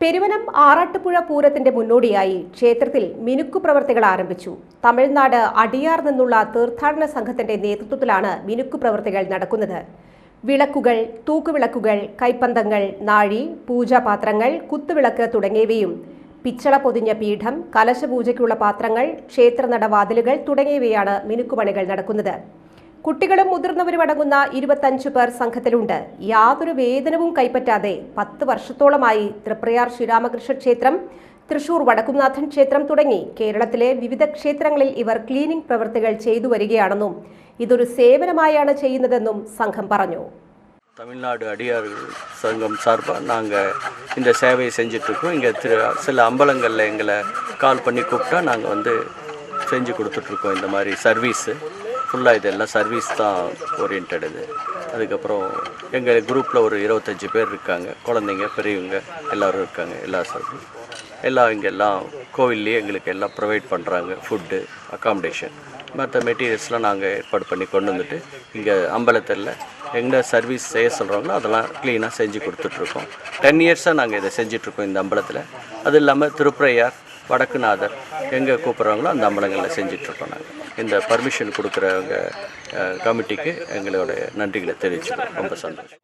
പെരുവനം ആറാട്ടുപുഴ പൂരത്തിന്റെ മുന്നോടിയായി ക്ഷേത്രത്തിൽ മിനുക്കു പ്രവർത്തികൾ ആരംഭിച്ചു. തമിഴ്നാട് അടിയാർ നിന്നുള്ള തീർത്ഥാടന സംഘത്തിന്റെ നേതൃത്വത്തിലാണ് മിനുക്കു പ്രവർത്തികൾ നടക്കുന്നത്. വിളക്കുകൾ തൂക്കുവിളക്കുകൾ കൈപ്പന്തങ്ങൾ നാഴി പൂജാപാത്രങ്ങൾ കുത്തുവിളക്ക് തുടങ്ങിയവയും പിച്ചള പൊതിഞ്ഞ പീഠം കലശപൂജയ്ക്കുള്ള പാത്രങ്ങൾ ക്ഷേത്രനടവാതിലുകൾ തുടങ്ങിയവയാണ് മിനുക്കുപണികൾ നടക്കുന്നത്. കുട്ടികളും മുതിർന്നവരും അടങ്ങുന്ന ഇരുപത്തഞ്ചു പേർ സംഘത്തിലുണ്ട് യാതൊരു വേതനവും കൈപ്പറ്റാതെ പത്ത് വർഷത്തോളമായി തൃപ്രയാർ ശ്രീരാമകൃഷ്ണ ക്ഷേത്രം തൃശൂർ വടക്കുംനാഥൻ ക്ഷേത്രം തുടങ്ങി കേരളത്തിലെ വിവിധ ക്ഷേത്രങ്ങളിൽ ഇവർ ക്ലീനിംഗ് പ്രവൃത്തികൾ ചെയ്തു വരികയാണെന്നും ഇതൊരു സേവനമായാണ് ചെയ്യുന്നതെന്നും സംഘം പറഞ്ഞു தமிழ்நாடு அடியார் சங்கம் சார்பாக நாங்கள் இந்த சேவையை செஞ்சிட்ருக்கோம் இங்கே திரு சில அம்பலங்களில் எங்களை கால் பண்ணி கூப்பிட்டா நாங்கள் வந்து செஞ்சு கொடுத்துட்ருக்கோம் இந்த மாதிரி சர்வீஸு ஃபுல்லாக இதெல்லாம் சர்வீஸ் தான் ஓரியன்ட் இது. அதுக்கப்புறம் எங்கள் குரூப்பில் ஒரு இருபத்தஞ்சி பேர் இருக்காங்க. குழந்தைங்க பெரியவங்க எல்லோரும் இருக்காங்க. எல்லா சர்வீஸ் எல்லாம் இங்கே எல்லாம் கோவில்லையே எங்களுக்கு எல்லாம் ப்ரொவைட் பண்ணுறாங்க ஃபுட்டு அக்காமடேஷன் மற்ற மெட்டீரியல்ஸ்லாம் நாங்கள் ஏற்பாடு பண்ணி கொண்டு வந்துட்டு இங்கே அம்பலத்தில் எங்கே சர்வீஸ் செய்ய சொல்கிறாங்களோ அதெல்லாம் க்ளீனாக செஞ்சு கொடுத்துட்ருக்கோம். டென் இயர்ஸாக நாங்கள் இதை செஞ்சிட்ருக்கோம் இந்த அம்பலத்தில். அது இல்லாமல் திருப்புரையார் வடக்குநாதர் எங்கே கூப்பிட்றாங்களோ அந்த அம்பலங்களில் செஞ்சிட்ருக்கோம் நாங்கள் இந்த பர்மிஷன் கொடுக்குறவங்க கமிட்டிக்கு எங்களுடைய நன்றிகளை தெரிவிச்சுக்கிறோம். ரொம்ப சந்தோஷம்.